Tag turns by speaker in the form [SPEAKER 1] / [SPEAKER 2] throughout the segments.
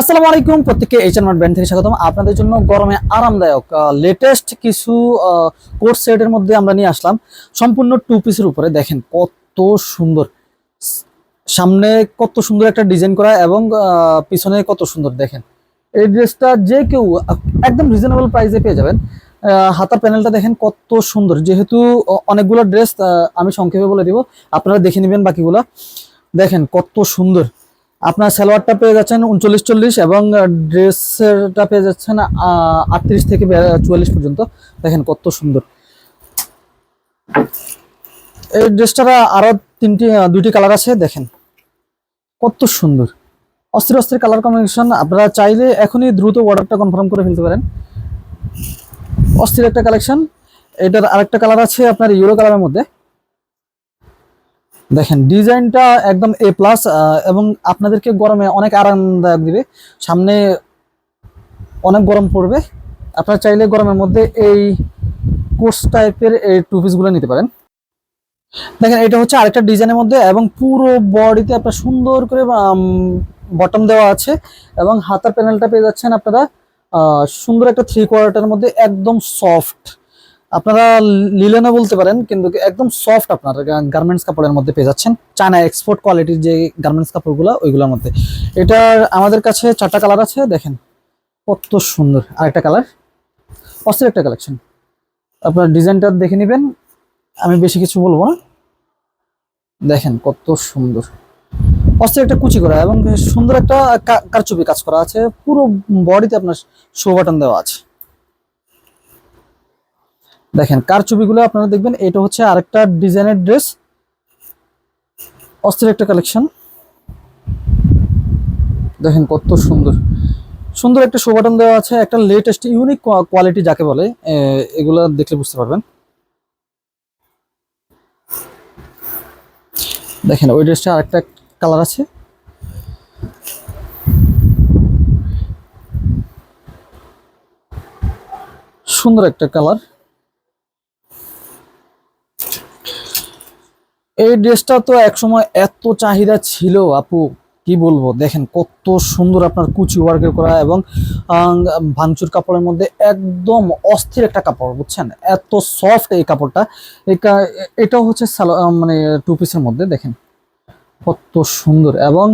[SPEAKER 1] আসসালামু আলাইকুম, প্রত্যেককে এইচ এন ব্র্যান্ড থেকে স্বাগতম। আপনাদের জন্য গরমে আরামদায়ক লেটেস্ট কিছু কোর্স সেটের মধ্যে আমরা নিয়ে আসলাম। সম্পূর্ণ টু পিসের উপরে দেখেন কত সুন্দর। সামনে কত সুন্দর একটা ডিজাইন করা এবং পিছনে কত সুন্দর দেখেন। এই ড্রেসটা যে কেউ একদম রিজনেবল প্রাইসে পেয়ে যাবেন। হাতার প্যানেলটা দেখেন কত সুন্দর। যেহেতু অনেকগুলো ড্রেস আমি সংক্ষেপে বলে দিব, আপনারা দেখে নেবেন বাকিগুলো। দেখেন কত সুন্দর। আপনার সালোয়ারটা পেয়ে যাচ্ছেন উনচল্লিশ চল্লিশ এবং ড্রেসেরটা পেয়ে যাচ্ছেন আটত্রিশ থেকে চুয়াল্লিশ পর্যন্ত। দেখেন কত সুন্দর। এই ড্রেসটার আরও তিনটি দুইটি কালার আছে, দেখেন। কত সুন্দর। অস্থির অস্থির কালার কম্বিনেশন আপনারা চাইলে এখনই দ্রুত অর্ডারটা কনফার্ম করে ফেলতে পারেন। অস্থির একটা কালেকশন এটার আরেকটা কালার আছে আপনার ইউরো কালারের মধ্যে। দেখেন, ডিজাইনটা একদম এ প্লাস এবং আপনাদেরকে গরমে অনেক আরামদায়ক দিবে। সামনে অনেক গরম পড়বে। আপনারা চাইলে গরমের মধ্যে এই কোর্স টাইপের এই টু পিসগুলো নিতে পারেন। দেখেন, এটা হচ্ছে আরেকটা ডিজাইনের মধ্যে, এবং পুরো বডিতে আপনার সুন্দর করে বটম দেওয়া আছে, এবং হাতার প্যানেলটা পেয়ে যাচ্ছেন আপনারা সুন্দর একটা থ্রি কোয়ার্টারের মধ্যে একদম সফট আপনারা লিলেনও বলতে পারেন, কিন্তু একদম সফট আপনার গার্মেন্টস কাপড়ের মধ্যে পেয়ে যাচ্ছেন। চায়না এক্সপোর্ট কোয়ালিটির যে গার্মেন্টস কাপড়গুলো, ওইগুলোর মধ্যে। এটার আমাদের কাছে চারটা কালার আছে, দেখেন। কত সুন্দর। আরেকটা কালার অস্থির একটা কালেকশন আপনার ডিজাইনটা দেখে নেবেন। আমি বেশি কিছু বলব না। দেখেন কত সুন্দর। অস্থির একটা কুচি করা এবং সুন্দর একটা কারচুপি কাজ করা আছে। পুরো বডিতে আপনার শো বাটন দেওয়া আছে। দেখেন, কার ছবিগুলো আপনারা দেখবেন, এটা হচ্ছে আরেকটা ডিজাইনের ড্রেস অস্থির একটা কালেকশন দেখেন কত সুন্দর। সুন্দর একটা শো বাটন দেওয়া আছে, একটা লেটেস্ট ইউনিক কোয়ালিটি যাকে বলে এগুলো দেখলে বুঝতে পারবেন। দেখেন, ওই ড্রেসটা আরেকটা কালার আছে। সুন্দর একটা কালার এই ড্রেসটা তো একসময় এত চাহিদা ছিল, আপু। কি বলব? দেখেন, কত সুন্দর আপনার কুচি ওয়ার্কের করা এবং ভাঙচুর কাপড়ের মধ্যে একদম অস্থির একটা কাপড়, বুঝছেন? এত সফট এই কাপড়টা। এটাও হচ্ছে মানে টু পিসের মধ্যে, দেখেন। কত সুন্দর এবং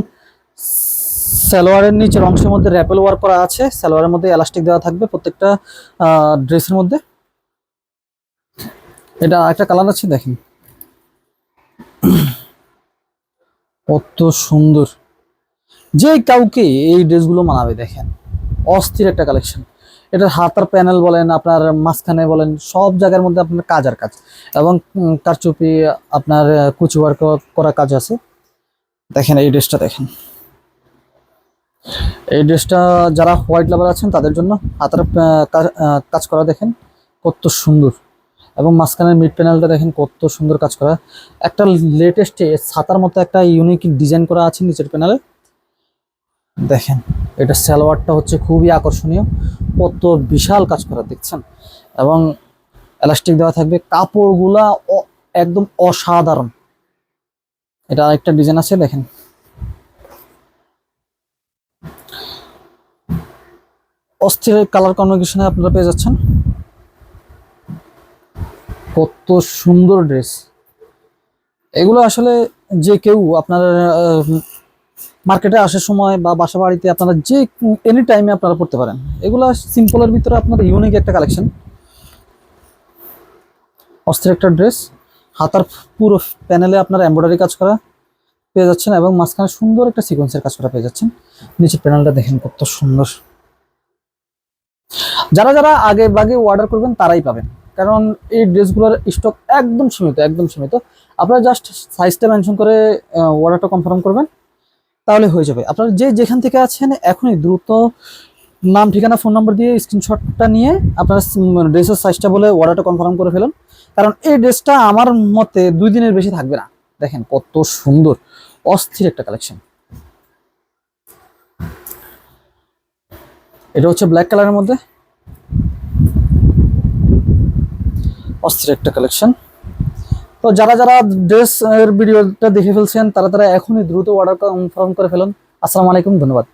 [SPEAKER 1] সালোয়ারের নিচের অংশের মধ্যে র্যাপেল ওয়ার করা আছে। সালোয়ারের মধ্যে এলাস্টিক দেওয়া থাকবে প্রত্যেকটা ড্রেসের মধ্যে। এটা একটা কালার আছে, দেখেন। কত সুন্দর। যে কাউকে এই ড্রেসগুলো মানাবে, দেখেন, অস্থির একটা কালেকশন এটার হাতার প্যানেল বলেন, আপনার মাঝখানে বলেন, সব জায়গার মধ্যে আপনার কাজ আর কাজ। এবং কারচুপি আপনার কুচি ওয়ার্ক করা কাজ আছে। দেখেন, এই ড্রেসটা দেখেন। এই ড্রেসটা যারা হোয়াইট লাভার আছেন, তাদের জন্য হাতার কাজ করা দেখেন, কত সুন্দর। এবং মাঝখানের মিড প্যানেলটা দেখেন কত সুন্দর কাজ করা। একটা লেটেস্টে ছাতার মতো একটা ইউনিক ডিজাইন করা আছে নিচের প্যানেলে দেখেন, এটা সালোয়ারটা হচ্ছে খুবই আকর্ষণীয়। কত বিশাল কাজ করা, দেখছেন? এবং এলাস্টিক দেওয়া থাকবে। কাপড়গুলা একদম অসাধারণ। এটা আরেকটা ডিজাইন আছে, দেখেন। অস্থির কালার কম্বিনেশনে আপনারা পেয়ে যাচ্ছেন। কত সুন্দর ড্রেস এগুলো আসলে যে কেউ আপনার মার্কেটে আসার সময় বা বাসা বাড়িতে আপনারা যে এনি টাইমে আপনারা পড়তে পারেন। এগুলো সিম্পলের ভিতরে আপনার ইউনিক একটা কালেকশন অস্থির একটা ড্রেস হাতার পুরো প্যানেলে আপনার এমব্রয়ডারি কাজ করা পেয়ে যাচ্ছেন এবং মাঝখানে সুন্দর একটা সিকোয়েন্সের কাজ করা পেয়ে যাচ্ছেন। নিচের প্যানেলটা দেখেন কত সুন্দর। যারা যারা আগে বাগে অর্ডার করবেন তারাই পাবেন। কারণ এই ড্রেসগুলোর স্টক একদম সীমিত একদম সীমিত। আপনারা জাস্ট সাইজটা মেনশন করে অর্ডারটা কনফার্ম করবেন, তাহলে হয়ে যাবে। আপনারা যে যেখান থেকে আছেন, এখনই দ্রুত নাম, ঠিকানা ফোন নাম্বার দিয়ে স্ক্রিনশটটা নিয়ে আপনারা ড্রেসের সাইজটা বলে অর্ডারটা কনফার্ম করে ফেলুন। কারণ এই ড্রেসটা আমার মতে দুই দিনের বেশি থাকবে না। দেখেন কত সুন্দর, অস্থির একটা কালেকশন এটা হচ্ছে ব্ল্যাক কালারের মধ্যে। অস্থির একটা কালেকশন তো যারা যারা ড্রেস এর ভিডিওটা দেখে ফেলছেন, তারা তারা এখনই দ্রুত অর্ডার কনফার্ম করে ফেলুন। আসসালামু আলাইকুম, ধন্যবাদ।